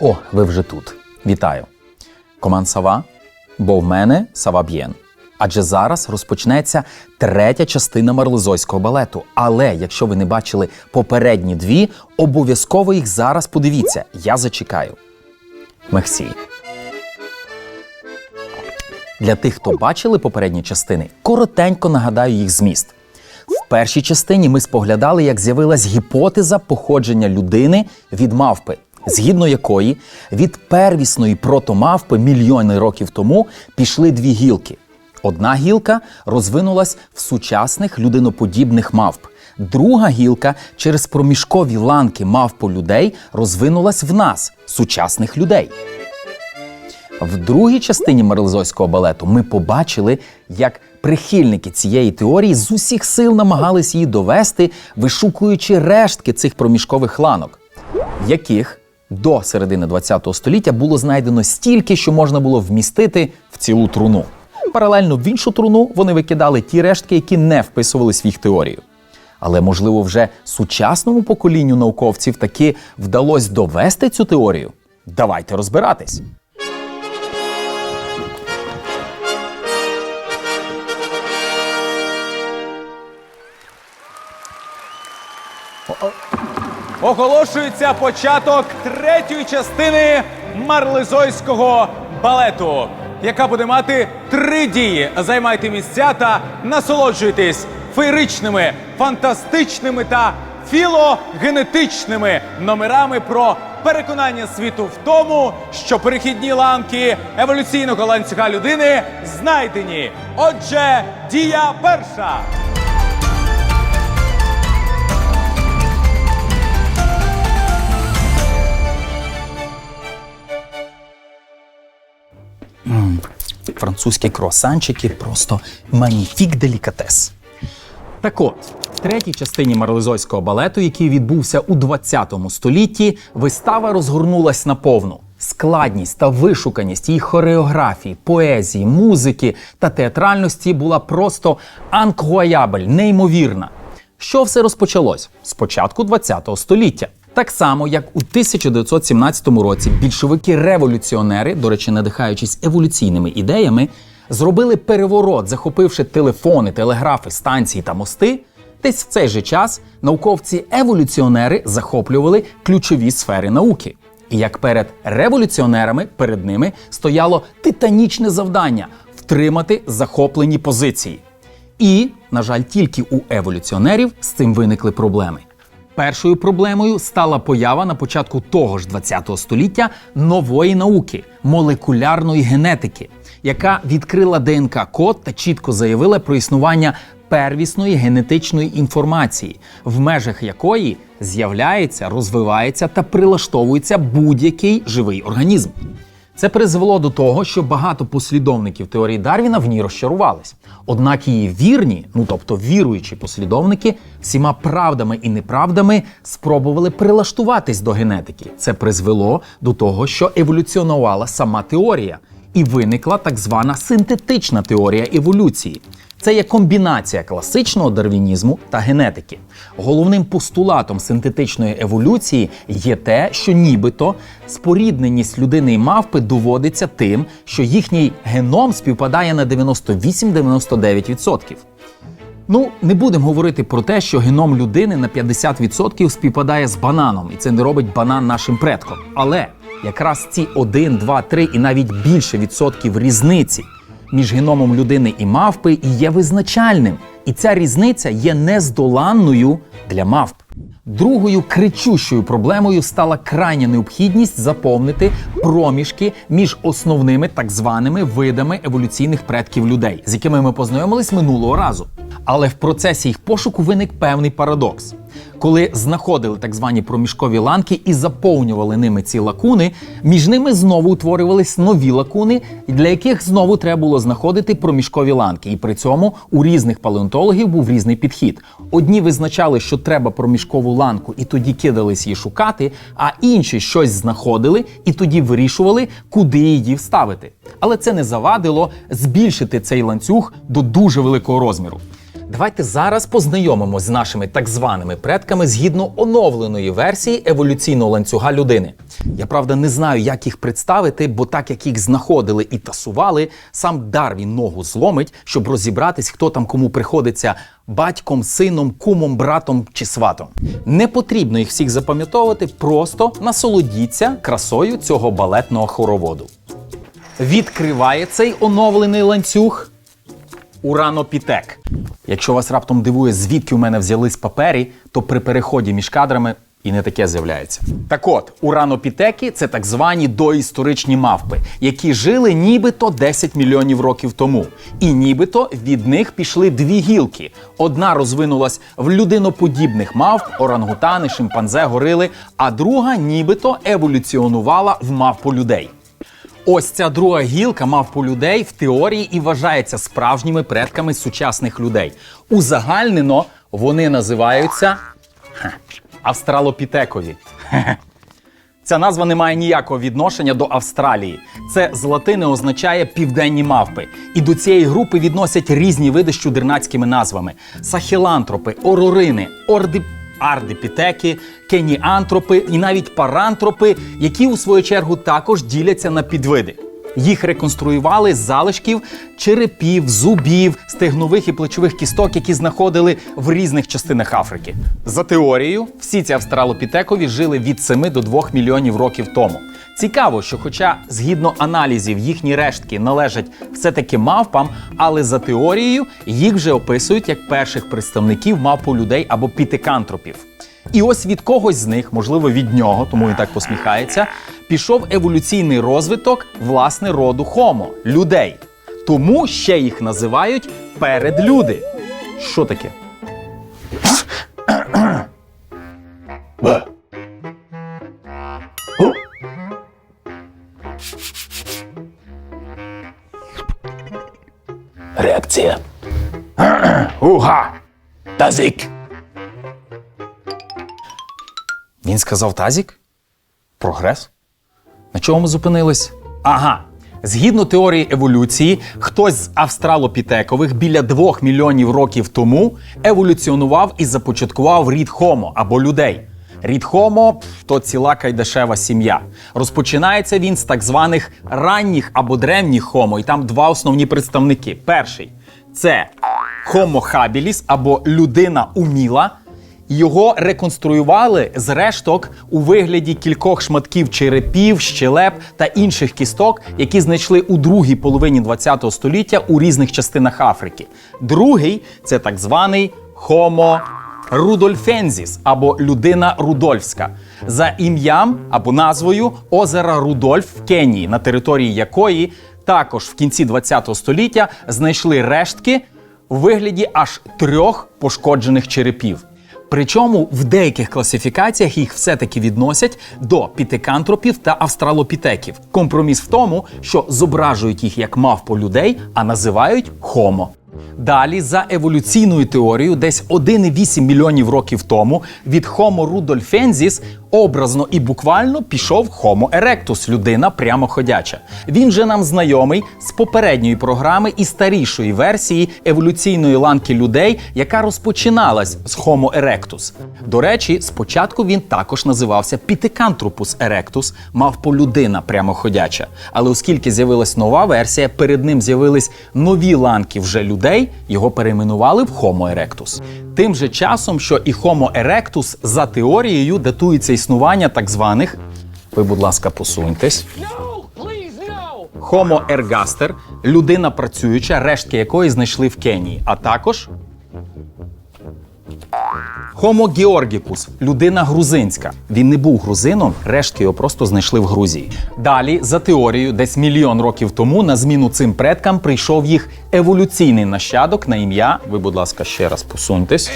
О, ви вже тут. Вітаю. Команд Сава, бо в мене Сава Б'єн. Адже зараз розпочнеться третя частина марлезойського балету. Але якщо ви не бачили попередні дві, обов'язково їх зараз подивіться. Я зачекаю. Мехсі. Для тих, хто бачили попередні частини, коротенько нагадаю їх зміст. В першій частині ми споглядали, як з'явилась гіпотеза походження людини від мавпи, згідно якої від первісної протомавпи мільйони років тому пішли дві гілки. Одна гілка розвинулась в сучасних людиноподібних мавп. Друга гілка через проміжкові ланки мавпо-людей розвинулась в нас, сучасних людей. В другій частині марлезойського балету ми побачили, як прихильники цієї теорії з усіх сил намагались її довести, вишукуючи рештки цих проміжкових ланок, яких до середини ХХ століття було знайдено стільки, що можна було вмістити в цілу труну. Паралельно в іншу труну вони викидали ті рештки, які не вписувались в їх теорію. Але, можливо, вже сучасному поколінню науковців таки вдалося довести цю теорію. Давайте розбиратись. Оголошується початок третьої частини марлезойського балету, яка буде мати три дії. Займайте місця та насолоджуйтесь феєричними, фантастичними та філогенетичними номерами про переконання світу в тому, що перехідні ланки еволюційного ланцюга людини знайдені. Отже, дія перша. Французькі круасанчики просто маніфік делікатес. Так от, в третій частині марлезойського балету, який відбувся у 20 столітті, вистава розгорнулась наповну. Складність та вишуканість її хореографії, поезії, музики та театральності була просто анкруаябель, неймовірна. Що все розпочалось? З початку 20 століття. Так само, як у 1917 році більшовики-революціонери, до речі, надихаючись еволюційними ідеями, зробили переворот, захопивши телефони, телеграфи, станції та мости. Десь в цей же час науковці-еволюціонери захоплювали ключові сфери науки. І як перед революціонерами, перед ними стояло титанічне завдання втримати захоплені позиції. І, на жаль, тільки у еволюціонерів з цим виникли проблеми. Першою проблемою стала поява на початку того ж ХХ століття нової науки молекулярної генетики, яка відкрила ДНК-код та чітко заявила про існування первісної генетичної інформації, в межах якої з'являється, розвивається та прилаштовується будь-який живий організм. Це призвело до того, що багато послідовників теорії Дарвіна в ній розчарувались. Однак її вірні, ну тобто віруючі послідовники, всіма правдами і неправдами спробували прилаштуватись до генетики. Це призвело до того, що еволюціонувала сама теорія, і виникла так звана синтетична теорія еволюції. Це є комбінація класичного дарвінізму та генетики. Головним постулатом синтетичної еволюції є те, що нібито спорідненість людини і мавпи доводиться тим, що їхній геном співпадає на 98-99%. Ну, не будемо говорити про те, що геном людини на 50% співпадає з бананом, і це не робить банан нашим предком. Але якраз ці 1, 2, 3 і навіть більше відсотків різниці між геномом людини і мавпи і є визначальним. І ця різниця є нездоланною для мавп. Другою кричущою проблемою стала крайня необхідність заповнити проміжки між основними так званими видами еволюційних предків людей, з якими ми познайомились минулого разу. Але в процесі їх пошуку виник певний парадокс. Коли знаходили так звані проміжкові ланки і заповнювали ними ці лакуни, між ними знову утворювались нові лакуни, для яких знову треба було знаходити проміжкові ланки. І при цьому у різних палеонтологів був різний підхід. Одні визначали, що треба проміжкову ланку, і тоді кидались її шукати, а інші щось знаходили і тоді вирішували, куди її вставити. Але це не завадило збільшити цей ланцюг до дуже великого розміру. Давайте зараз познайомимось з нашими так званими предками згідно оновленої версії еволюційного ланцюга людини. Я правда не знаю, як їх представити, бо так як їх знаходили і тасували, сам Дарвін ногу зломить, щоб розібратись, хто там кому приходиться батьком, сином, кумом, братом чи сватом. Не потрібно їх всіх запам'ятовувати, просто насолодіться красою цього балетного хороводу. Відкриває цей оновлений ланцюг Уранопітек. Якщо вас раптом дивує, звідки у мене взялись папері, то при переході між кадрами і не таке з'являється. Так от, уранопітеки це так звані доісторичні мавпи, які жили нібито 10 мільйонів років тому. І нібито від них пішли дві гілки. Одна розвинулась в людиноподібних мавп, орангутани, шимпанзе, горили, а друга нібито еволюціонувала в мавпу людей. Ось ця друга гілка мавпу людей в теорії і вважається справжніми предками сучасних людей. Узагальнено вони називаються австралопітекові. Ця назва не має ніякого відношення до Австралії. Це з латини означає південні мавпи. І до цієї групи відносять різні види з чудернацькими назвами: сахілантропи, орорини, орди. Ардипітеки, кеніантропи і навіть парантропи, які у свою чергу також діляться на підвиди. Їх реконструювали з залишків черепів, зубів, стегнових і плечових кісток, які знаходили в різних частинах Африки. За теорією, всі ці австралопітекові жили від 7 до 2 мільйонів років тому. Цікаво, що, хоча згідно аналізів їхні рештки належать все-таки мавпам, але за теорією їх вже описують як перших представників мавпу людей або пітекантропів. І ось від когось з них, можливо, від нього, тому він так посміхається, пішов еволюційний розвиток власне роду Homo – людей. Тому ще їх називають передлюди. Що таке? Реакція. Уга! Тазик! Він сказав тазік? Прогрес? На чому ми зупинились? Ага. Згідно теорії еволюції, хтось з австралопітекових біля двох мільйонів років тому еволюціонував і започаткував рід Homo або людей. Рід Homo – то ціла кайдашева сім'я. Розпочинається він з так званих ранніх або древніх Homo, і там два основні представники. Перший це Homo habilis або людина уміла. Його реконструювали з решток у вигляді кількох шматків черепів, щелеп та інших кісток, які знайшли у другій половині ХХ століття у різних частинах Африки. Другий це так званий Homo Рудольфензіс або людина Рудольфська за ім'ям або назвою озера Рудольф в Кенії, на території якої також в кінці ХХ століття знайшли рештки у вигляді аж трьох пошкоджених черепів. Причому в деяких класифікаціях їх все-таки відносять до пітекантропів та австралопітеків. Компроміс в тому, що зображують їх як мавпо людей, а називають хомо. Далі, за еволюційною теорією, десь 1,8 мільйонів років тому від Homo rudolfensis образно і буквально пішов Homo erectus, людина прямоходяча. Він же нам знайомий з попередньої програми і старішої версії еволюційної ланки людей, яка розпочиналась з Homo erectus. До речі, спочатку він також називався Pithecanthropus erectus, мавпо людина прямоходяча. Але оскільки з'явилась нова версія, перед ним з'явились нові ланки вже людей, його перейменували в Homo erectus. Тим же часом, що і Homo erectus за теорією датується існування так званих. Ви, будь ласка, посуньтесь. Homo ergaster – людина працююча, рештки якої знайшли в Кенії, а також Homo Георгікус – людина грузинська. Він не був грузином, рештки його просто знайшли в Грузії. Далі, за теорією, десь мільйон років тому на зміну цим предкам прийшов їх еволюційний нащадок на ім'я. Ви, будь ласка, ще раз посуньтесь.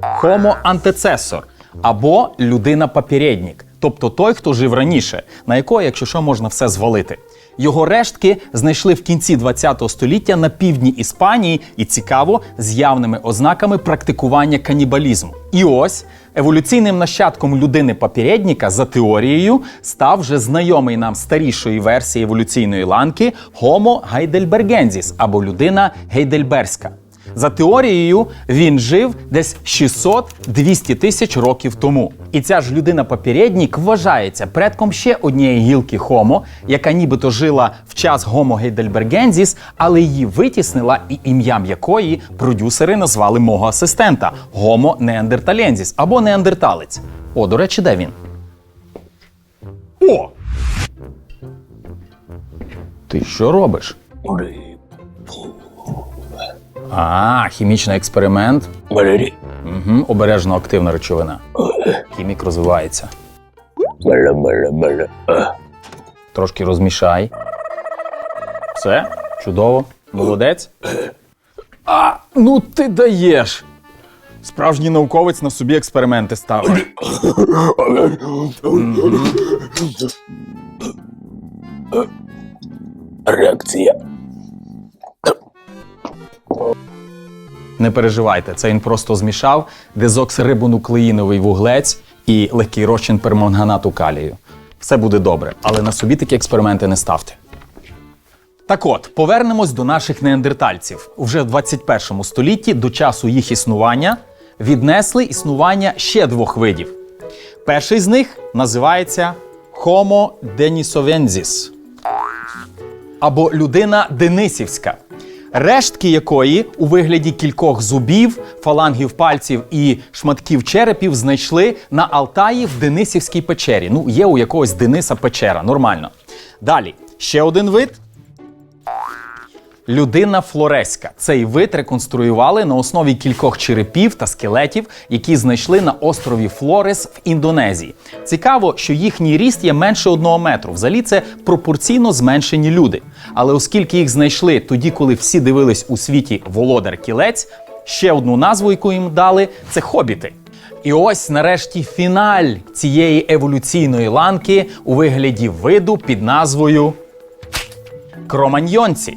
Хомо антецесор або людина папірєднік, тобто той, хто жив раніше, на якого, якщо що, можна все звалити. Його рештки знайшли в кінці ХХ століття на півдні Іспанії і цікаво з явними ознаками практикування канібалізму. І ось еволюційним нащадком людини папірєдніка за теорією став вже знайомий нам старішої версії еволюційної ланки Homo heidelbergensis або людина гейдельберська. За теорією, він жив десь 600-200 тисяч років тому. І ця ж людина попереднік вважається предком ще однієї гілки Homo, яка нібито жила в час Homo heidelbergensis, але її витіснила і ім'ям якої продюсери назвали мого асистента Homo neanderthalensis або неандерталець. О, до речі, де він? О! Ти що робиш? А, хімічний експеримент. Валерій. Угу, обережно активна речовина. Хімік розвивається. Бля, бля, бля. Трошки розмішай. Все, чудово. Молодець. А, ну ти даєш. Справжній науковець на собі експерименти ставить. Не переживайте, це він просто змішав дезоксирибонуклеїновий вуглець і легкий розчин перманганату калію. Все буде добре, але на собі такі експерименти не ставте. Так от, повернемось до наших неандертальців. Уже в 21 столітті до часу їх існування віднесли існування ще двох видів. Перший з них називається Homo denisovensis або людина Денисівська, рештки якої у вигляді кількох зубів, фалангів пальців і шматків черепів знайшли на Алтаї в Денисівській печері. Ну, є у якогось Дениса печера, нормально. Далі, ще один вид. Людина флореська. Цей вид реконструювали на основі кількох черепів та скелетів, які знайшли на острові Флорес в Індонезії. Цікаво, що їхній ріст є менше одного метру. Взагалі це пропорційно зменшені люди. Але оскільки їх знайшли тоді, коли всі дивились у світі Володар Кілець, ще одну назву, яку їм дали, це хобіти. І ось нарешті фіналь цієї еволюційної ланки у вигляді виду під назвою Кроманьйонці.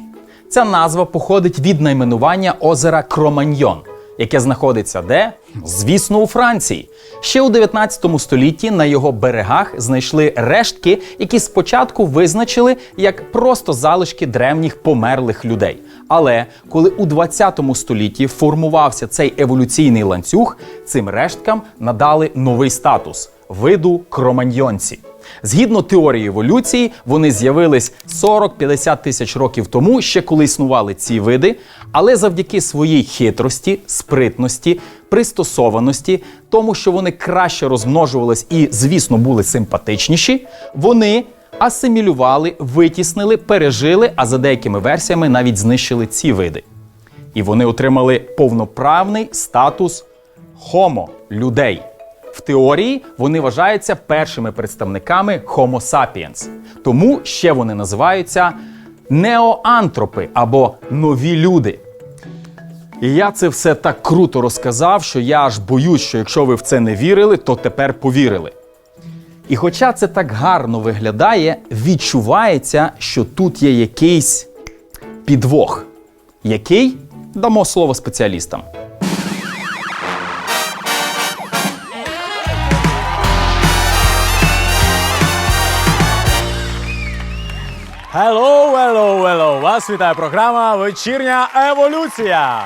Ця назва походить від найменування озера Кроманьйон, яке знаходиться де? Звісно, у Франції. Ще у 19 столітті на його берегах знайшли рештки, які спочатку визначили як просто залишки древніх померлих людей. Але коли у 20 столітті формувався цей еволюційний ланцюг, цим решткам надали новий статус виду кроманьйонці. Згідно теорії еволюції, вони з'явились 40-50 тисяч років тому, ще коли існували ці види, але завдяки своїй хитрості, спритності, пристосованості, тому що вони краще розмножувались і, звісно, були симпатичніші, вони асимілювали, витіснили, пережили, а за деякими версіями навіть знищили ці види. І вони отримали повноправний статус Homo – людей. В теорії вони вважаються першими представниками Homo sapiens. Тому ще вони називаються неоантропи або нові люди. І я це все так круто розказав, що я аж боюсь, що якщо ви в це не вірили, то тепер повірили. І хоча це так гарно виглядає, відчувається, що тут є якийсь підвох. Який? Дамо слово спеціалістам. Hello, hello, hello! Вас вітає програма Вечірня еволюція.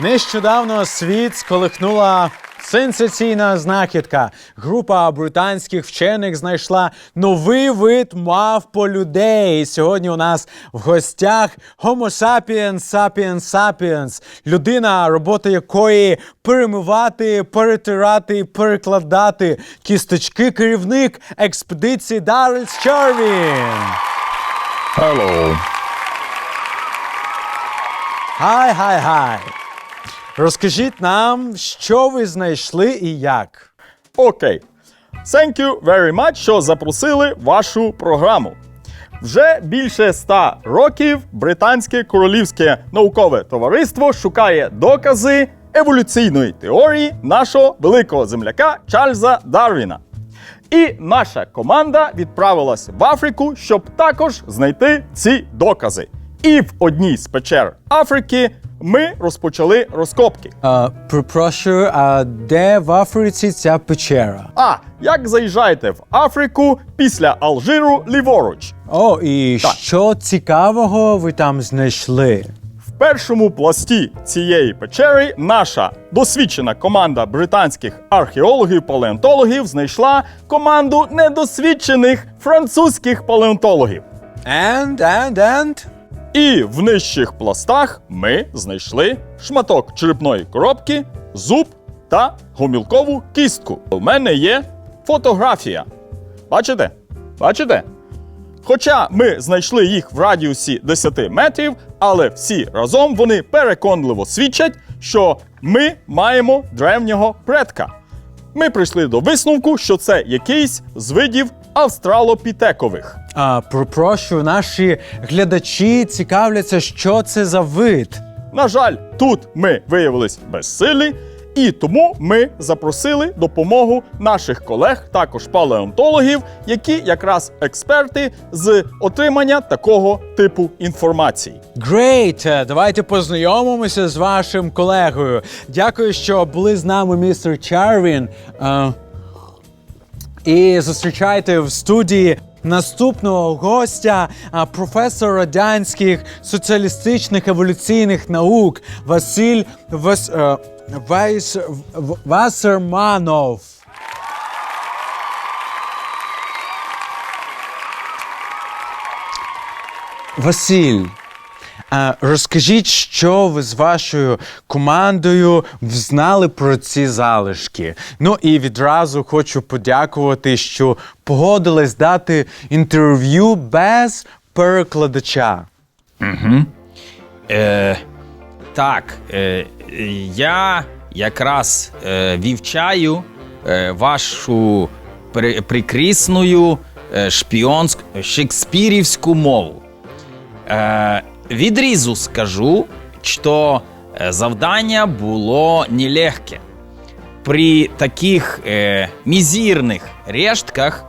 Нещодавно світ сколихнула сенсаційна знахідка. Група британських вчених знайшла новий вид мавполюдей. І Сьогодні у нас в гостях Homo sapiens sapiens sapiens. Людина, робота якої перемивати, перетирати, перекладати кісточки керівник експедиції Даррельс Чарвін. Hello. Хай, хай, хай. Розкажіть нам, що ви знайшли і як. Окей. Thank you very much, що запросили вашу програму. Вже більше ста років британське королівське наукове товариство шукає докази еволюційної теорії нашого великого земляка Чарльза Дарвіна. І наша команда відправилась в Африку, щоб також знайти ці докази. І в одній з печер Африки ми розпочали розкопки. А, Перепрошую, а де в Африці ця печера? А як заїжджаєте в Африку після Алжиру ліворуч? О, і Так. що цікавого ви там знайшли? В першому пласті цієї печери наша досвідчена команда британських археологів-палеонтологів знайшла команду недосвідчених французьких палеонтологів. And, and, and? І в нижчих пластах ми знайшли шматок черепної коробки, зуб та гомілкову кістку. У мене є фотографія. Бачите? Бачите? Хоча ми знайшли їх в радіусі 10 метрів, але всі разом вони переконливо свідчать, що ми маємо древнього предка. Ми прийшли до висновку, що це якийсь з видів австралопітекових. А, Прошу, наші глядачі цікавляться, що це за вид. На жаль, тут ми виявились безсилі, і тому ми запросили допомогу наших колег, також палеонтологів, які якраз експерти з отримання такого типу інформації. Great! Е, Давайте познайомимося з вашим колегою. Дякую, що були з нами, містер Чарвін. Е, І зустрічайте в студії наступного гостя, професора професор радянських соціалістичних еволюційних наук Василь Вас, е, Вайс, В- Василь, розкажіть, що ви з вашою командою взнали про ці залишки. Ну і відразу хочу подякувати, що погодились дати інтерв'ю без перекладача. Е, так, е, я якраз е, вівчаю е, вашу при, прикрісну е, шпіонську шекспірівську мову. Е, відрізу скажу, що е, завдання було нелегке. При таких е, мізірних рештках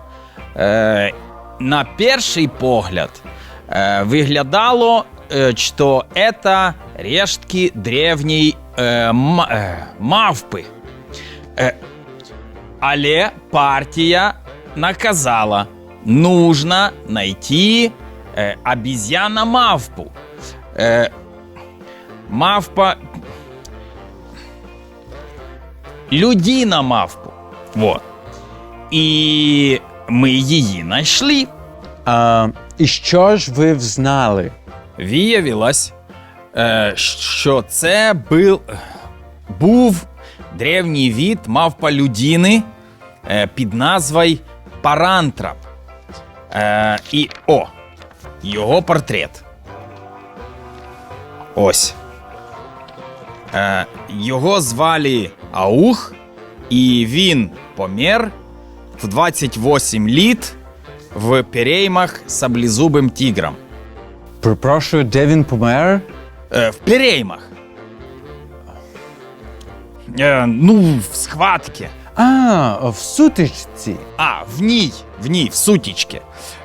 е, на перший погляд е, виглядало, е, що це рештки древньої е, е, мавпи. Е, але партія наказала, нужно найти е, обезьяна-мавпу. Е, мавпа людина мавпу. Вот. І ми її знайшли. А, і що ж ви взнали? Виявилось, е, що це був, був древній від мавпа людини е, під назвою Парантрап. Е, і о, його портрет. Ось. Е, його звали Аух, і він помер в 28 літ в переймах з саблезубим тигром. Перепрошую, де він помер? Е, в переймах. Е, ну, в схватці. А, в сутичці. А, в ній, в ній, в сутічці.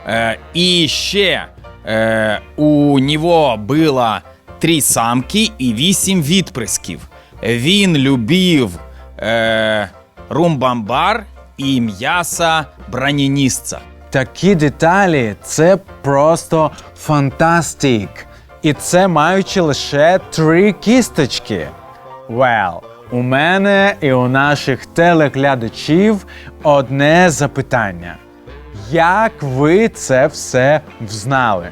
Е, і ще е, у нього було три самки і вісім відприсків. Він любив е, румбамбар і м'яса броненісця. Такі деталі це просто фантастик. І це маючи лише три кісточки. Well, у мене і у наших телеглядачів одне запитання. Як ви це все взнали?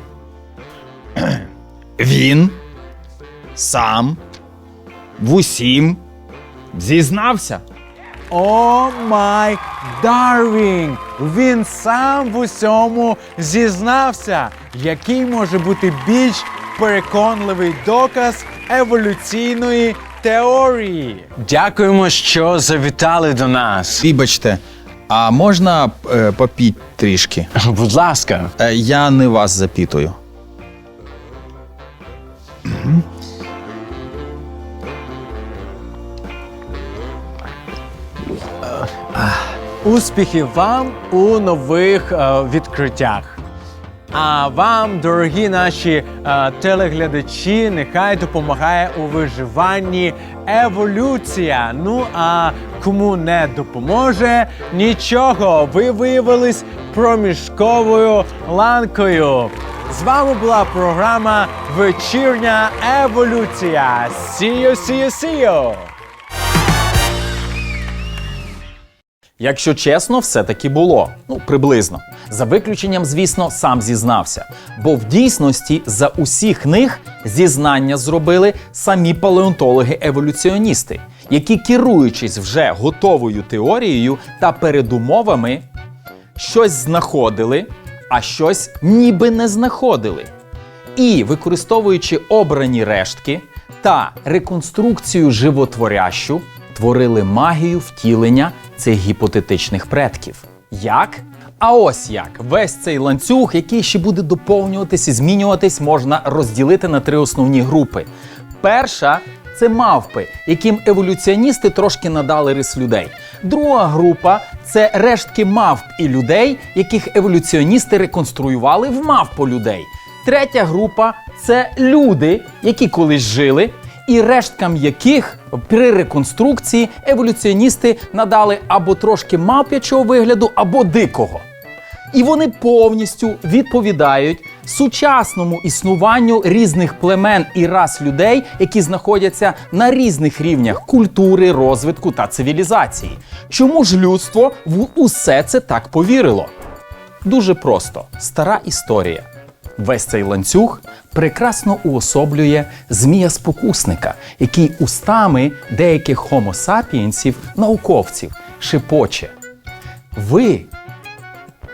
Він сам в усім зізнався. О май дарвінг! Він сам в усьому зізнався. Який може бути більш переконливий доказ еволюційної теорії? Дякуємо, що завітали до нас. Вибачте, а можна е, попіть трішки? Будь ласка. Е, я не вас запитую. Успіхів вам у нових е, відкриттях. А вам, дорогі наші е, телеглядачі, нехай допомагає у виживанні еволюція. Ну а кому не допоможе, нічого, ви виявились проміжковою ланкою. З вами була програма Вечірня еволюція. See you, see you, see you! Якщо чесно, все таки було. Ну, приблизно. За виключенням, звісно, сам зізнався. Бо в дійсності за усіх них зізнання зробили самі палеонтологи-еволюціоністи, які, керуючись вже готовою теорією та передумовами, щось знаходили, а щось ніби не знаходили. І, використовуючи обрані рештки та реконструкцію животворящу, творили магію втілення цих гіпотетичних предків. Як? А ось як весь цей ланцюг, який ще буде доповнюватись і змінюватись, можна розділити на три основні групи. Перша це мавпи, яким еволюціоністи трошки надали рис людей. Друга група це рештки мавп і людей, яких еволюціоністи реконструювали в мавполюдей. Третя група це люди, які колись жили, і решткам яких при реконструкції еволюціоністи надали або трошки мавп'ячого вигляду, або дикого. І вони повністю відповідають сучасному існуванню різних племен і рас людей, які знаходяться на різних рівнях культури, розвитку та цивілізації. Чому ж людство в усе це так повірило? Дуже просто стара історія. Весь цей ланцюг прекрасно уособлює змія спокусника, який устами деяких хомосапієнсів, науковців, шепоче. Ви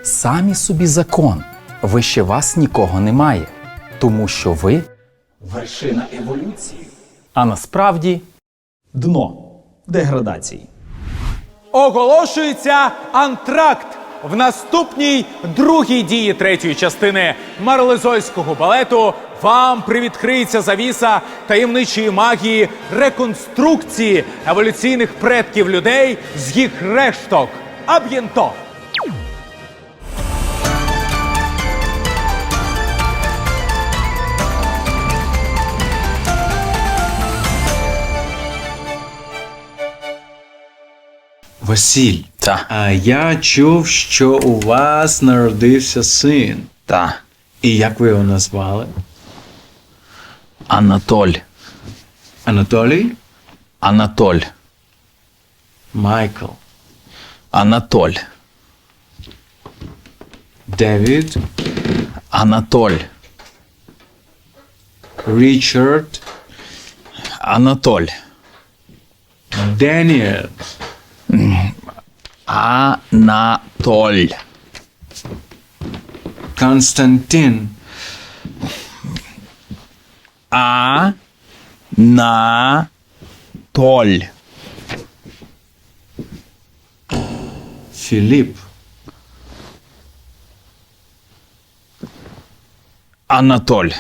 самі собі закон. Вище вас нікого немає, тому що ви вершина еволюції. А насправді дно деградації. Оголошується антракт в наступній другій дії третьої частини марлезойського балету. Вам привідкриється завіса таємничої магії реконструкції еволюційних предків людей з їх решток. Аб'єнто! Василь, Та. а я чув, що у вас народився син. Та. І як ви його назвали? Анатоль. Анатолій? Анатоль. Майкл. Анатоль. Девід. Анатоль. Річард. Анатоль. Деніел. Анатоль. Константин. А на толь. Філіп. Анатоль.